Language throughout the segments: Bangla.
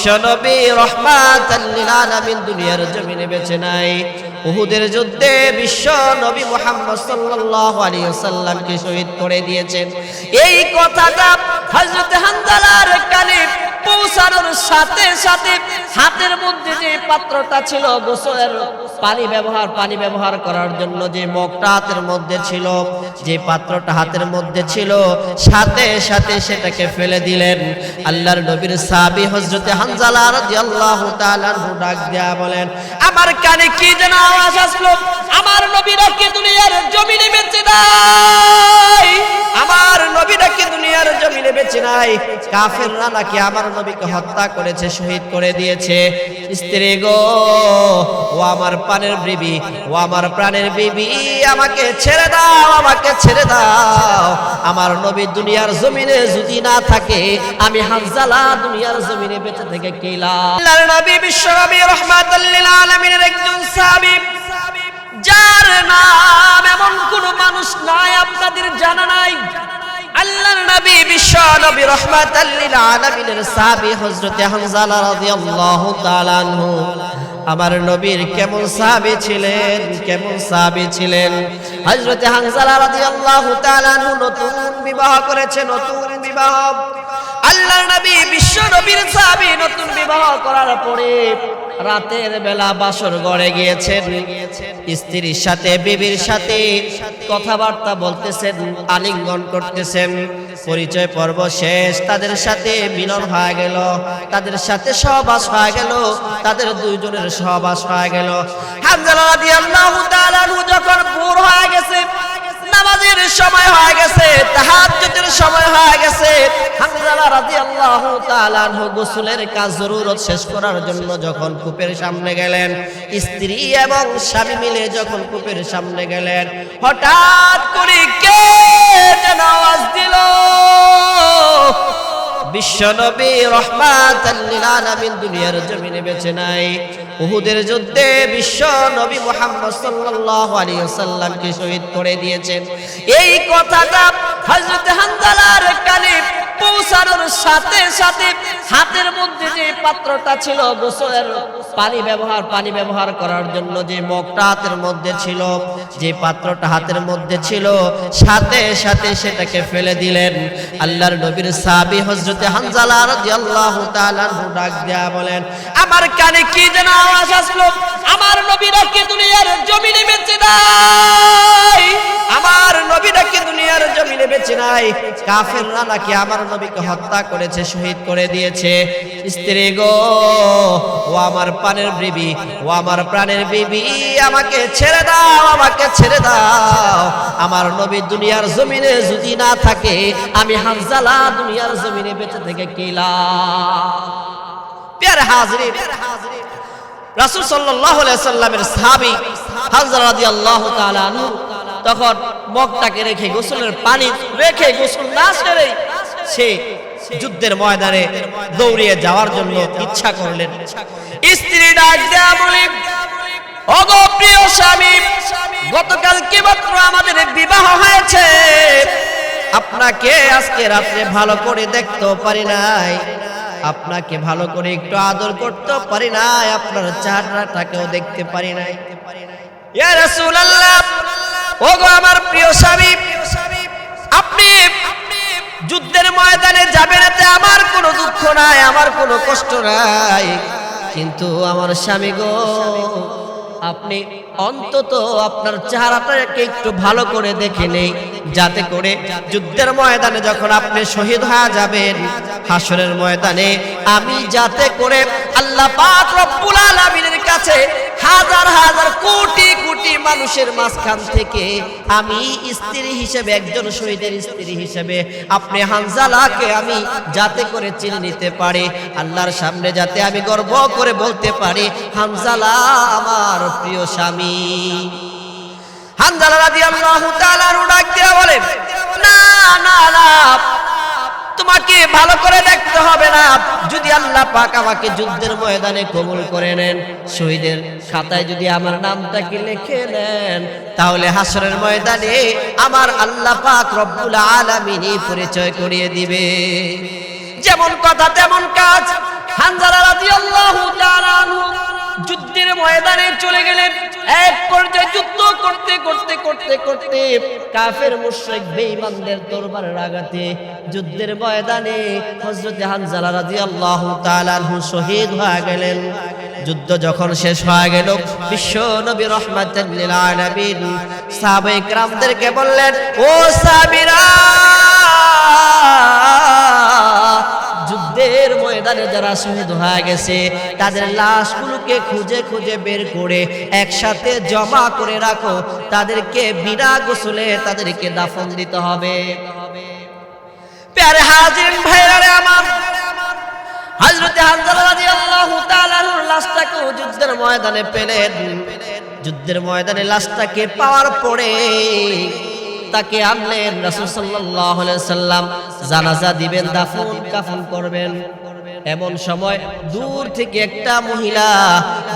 বিশ্বনবী রহমাতাল্লিল আলামিন দুনিয়ার জমিনে বেঁচে নাই। উহুদের যুদ্ধে বিশ্ব নবী মোহাম্মদ সাল্লাল্লাহু আলাইহি ওয়াসাল্লামকে শহীদ করে দিয়েছেন। এই কথাটা হযরত হানজালার কানে পৌঁছানোর সাথে সাথে হাতের মধ্যে যে পাত্রটা ছিল গোসলের পানি ব্যবহার পানি ব্যবহার করার জন্য যে মগটা হাতের মধ্যে ছিল, যে পাত্রটা হাতের মধ্যে ছিল, সাথে সাথে সেটাকে ফেলে দিলেন। আল্লাহর নবীর সাহাবী হযরতে হানজালা রাদিয়াল্লাহু তাআলা ডাক দেয়া বলেন, আমার কানে কি যেন আওয়াজ আসলো? আমার নবীরা কি দুনিয়ার জমিনে বেঁচে নাই? আমার নাই। কাফেররা নাকি আমার নবীকে হত্যা করেছে, শহীদ করে দিয়েছে। স্ত্রী গো, ও আমার প্রাণের বিবি, ও আমার প্রাণের বিবি, আমাকে ছেড়ে দাও, আমাকে ছেড়ে দাও। আমার নবী দুনিয়ার জমিনে যদি না থাকে, আমি হানজালা দুনিয়ার জমিনে বেঁচে থেকে কেলা নবী বিশ্ব নবী রহমাতুল লিল আলামিনের একজন সাহাবী, যার নাম এমন কোন মানুষ নাই আপনাদের জানা নাই। আমার নবীর কেমন সাহাবী ছিলেন, কেমন সাহাবী ছিলেন? হযরতে হানজালা রাদিয়াল্লাহু তাআলা নতুন বিবাহ করেছে, নতুন বিবাহ। আল্লাহর নবী, বিশ্ব নবীর সাহাবী নতুন বিবাহ করার পরে রাতের বেলা বাসর গড়ে গিয়েছেন। স্ত্রীর সাথে, বিবির সাথে কথাবার্তা বলতেছেন, আলিঙ্গন করতেছেন। পরিচয় পর্ব শেষ, তাদের সাথে মিলন হয়ে গেল। তাদের সাথে সহবাস হয়ে গেল। তাদের দুইজনের সহবাস হয়ে গেল। যখন ভোর হয়ে গেছে, নামাজের সময় হয়ে গেছে, তাহাজ্জুদের সময় হামজালা রাদিয়াল্লাহু তাআলা গোসলের কাজ জরুরত শেষ করার জন্য যখন কূপের সামনে গেলেন, স্ত্রী এবং স্বামী মিলে যখন কূপের সামনে গেলেন, হঠাৎ করে কে যেন আওয়াজ দিল? বিশ্বনবী রহমাতাল্লিল আলামিন দুনিয়ার জমিনে বেঁচে নাই। উহুদের যুদ্ধে বিশ্ব নবী মুহাম্মদ সাল্লাল্লাহু আলাইহি ওয়াসাল্লামকে শহীদ করে দিয়েছেন। এই কথাটা হযরত হানজালার কানে সাথে সাথে হাতের মধ্যে যে পাত্রটা ছিল গোসলের পানি ব্যবহার পানি ব্যবহার করার জন্য যে মগটা হাতের মধ্যে ছিল, যে পাত্রটা হাতের মধ্যে ছিল, সাথে সাথে সেটাকে ফেলে দিলেন। আল্লাহর নবীর সাহাবী হযরতে হানজালা রাদিয়াল্লাহু তাআলা ডাক দেয়া বলেন, আমার কানে কি যেন আওয়াজ আসলো? আমার নবীরা কি দুনিয়ার জমিনে বেঁচে নাই? আমার নবীরা কি দুনিয়ার জমিনে বেঁচে নাই। কাফেররা নাকি আমার নবীকে হত্যা করেছে, শহীদ করে দিয়েছে। স্ত্রী গো, ও আমার প্রাণের বিবি, ও আমার প্রাণের বিবি, আমাকে ছেড়ে দাও, আমাকে ছেড়ে দাও। আমার নবী দুনিয়ার জমিনে যদি না থাকে, আমি হানজালা দুনিয়ার জমিনে বেঁচে থেকে কেলা প্যার হাজরিন রাসূল আলাইহি সাল্লামের সাহাবী হানজালা রাদিয়াল্লাহু তাআলা আনহু তখন মগটাকে রেখে গোসলের পানি রেখে গোসল না সেরে সে যুদ্ধের ময়দানে দৌড়িয়ে যাওয়ার জন্য ইচ্ছা করলেন। স্ত্রী ডাক দেয়া বলে, ওগো প্রিয় স্বামী গতকালকে মাত্র আমাদের বিবাহ হয়েছে। আপনাকে আজকে রাত্রে ভালো করে দেখতেও পারি নাই। আপনাকে ভালো করে একটু আদর করতে পারি নাই। আপনার চেহারাটাকেও দেখতে পারি নাই। ইয়া রাসূলুল্লাহ ওগো আমার প্রিয় স্বামী, আপনি যুদ্ধের ময়দানে যাবেন এতে আমার কোনো দুঃখ নাই, আমার কোনো কষ্ট নাই। কিন্তু আমার স্বামী গো, আপনি অন্তত আপনার চেহারাটাকে একটু ভালো করে দেখে নেই, যাতে করে যুদ্ধের ময়দানে যখন আপনি শহীদ হয়ে যাবেন, হাসরের ময়দানে, আমি যাতে করে আল্লাহ পাক রব্বুল আলামিনের কাছে হাজার হাজার কোটি কোটি মানুষের মাঝখান থেকে আমি স্ত্রী হিসেবে, একজন শহীদের স্ত্রী হিসেবে আপনি হানজালাকে আমি যাতে করে চিনে নিতে পারি, আল্লাহর সামনে যাতে আমি গর্ব করে বলতে পারি, হানজালা আমার প্রিয় স্বামী। হানজালা রাদিয়াল্লাহু তাআলা ডাক দিয়া বলেন না না না, তোমাকে ভালো করে দেখতে হবে। পাক আমাকে যুদ্ধের ময়দানে কবুল করে নেন। শহীদের খাতায় যদি আমার নামটাকে লিখে নেন, তাহলে হাসরের ময়দানে আমার আল্লাহ পাক রব্বুল আলামিনই পরিচয় করিয়ে দিবে। যেমন কথা তেমন কাজ। হানজালা রাদিয়াল্লাহু তাআলা যুদ্ধের ময়দানে চলে গেলেন। এক পর্যায়ে যুদ্ধ করতে করতে করতে করতে কাফের মুশরিক বেঈমানদের দরবার রাগাতে যুদ্ধের ময়দানে হযরত হানজালা রাদিয়াল্লাহু তাআলা আনহু শহীদ হয়ে গেলেন। যুদ্ধ যখন শেষ হয়ে গেল, বিশ্ব নবী রহমাতের লিল আলামিন সাহাবায়ে کرامদেরকে বললেন, ও সাহাবীরা, যুদ্ধের ময়দানে যারা শহীদ হয়ে গেছে, তাদের লাশগুলোকে খুঁজে খুঁজে বের করে একসাথে জমা করে রাখো। তাদেরকে বিনা গোসলে তাদেরকে দাফন দিতে হবে। যুদ্ধের ময়দানে লাশটাকে পাওয়ার পরে তাকে জানাজা দিবেন দাফন কাফন করবেন। এমন সময় দূর থেকে একটা মহিলা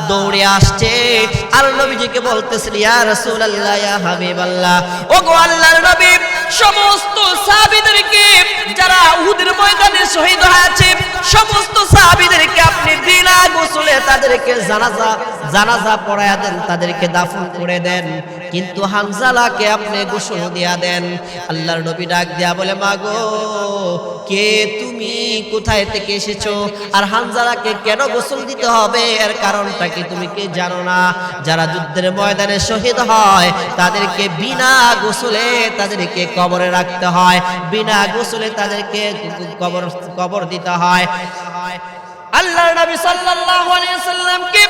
দৌড়ে আসছে। আর নবীজিকে বলতেছেন ইয়া রাসূলুল্লাহ, ইয়া হাবিবাল্লাহ। গো আল্লাহর নবী, সমস্ত সাহাবীদেরকে যারা উহুদের ময়দানে শহীদ হয়েছে, সমস্ত গোসলে তাদেরকে জানাজা জানাজা পড়ায়া দেন, তাদেরকে দাফন করে দেন। কিন্তু হানজালাকে আপনি গোসল দিয়া দেন। আল্লাহর নবী ডাক দেয়া বলে, মাগো, কে তুমি? কোথায় থেকে এসেছ? আর হানজালাকে কেন গোসল দিতে হবে? এর কারণটা কি তুমি কি জানো না? যারা যুদ্ধের ময়দানে শহীদ হয়, তাদেরকে বিনা গোসলে তাদেরকে কবরে রাখতে হয়। বিনা গোসলে তাদেরকে কবর কবর দিতে হয়। আল্লাহর নবী সাল্লাল্লাহু আলাইহি সাল্লামকে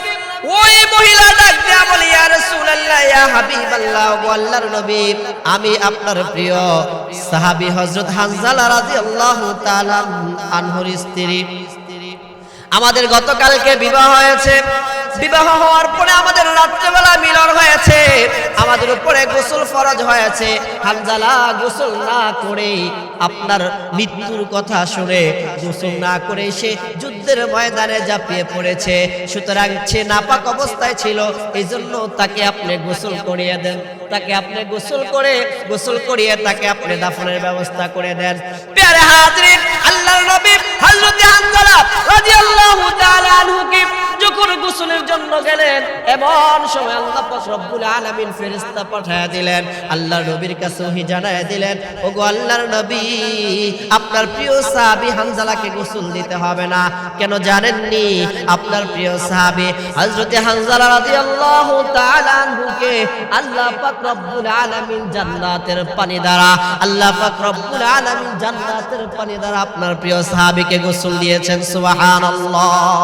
ওই মহিলা ডাক দেয়া ইয়া রাসূলুল্লাহ, ইয়া হাবিবাল্লাহ, ও আল্লাহর নবী, আমি আপনার প্রিয় সাহাবী হযরত হানজালা রাদিয়াল্লাহু তাআলা আনহুর স্ত্রী। আমাদের গতকালকে বিবাহ হয়েছে। বিবাহ হওয়ার পরে আমাদের রাত্রেবেলা মিলন হয়েছে। আমাদের উপরে গোসল ফরজ হয়েছে। হানজালা গোসল না করে আপনার মৃত্যুর কথা শুনে গোসল না করে সে যুদ্ধের ময়দানে ঝাঁপিয়ে পড়েছে। সুতরাং সে নাপাক অবস্থায় ছিল। এই জন্য তাকে আপনি গোসল করিয়ে দেন। তাকে আপনি গোসল করে, গোসল করিয়ে তাকে আপনি দাফনের ব্যবস্থা করে দেন। প্যারে হাজরিন, আল্লাহর নবী হযরত হানজালা রাদিয়াল্লাহু তাআলা গোসলের জন্য গেলেন। এমন সময় আল্লাহ রব্বুল আলামিন ফেরেশতা পাঠায় দিলেন। আল্লাহর নবীর কাছে ওহী জানায় দিলেন, ওগো আল্লাহর নবী, আপনার প্রিয় সাহাবী হানজালাকে গোসল দিতে হবে না। কেন জানেননি? আপনার প্রিয় সাহাবী হযরতে হানজালা রাদিয়াল্লাহু তাআলা আনহুকে আল্লাহ পাক রব্বুল আলামিন জান্নাতের পানি দ্বারা, আল্লাহ পাক রব্বুল আলামিন জান্নাতের পানি দ্বারা আপনার প্রিয় সাহাবীকে গোসল দিয়েছেন। সুবহানাল্লাহ।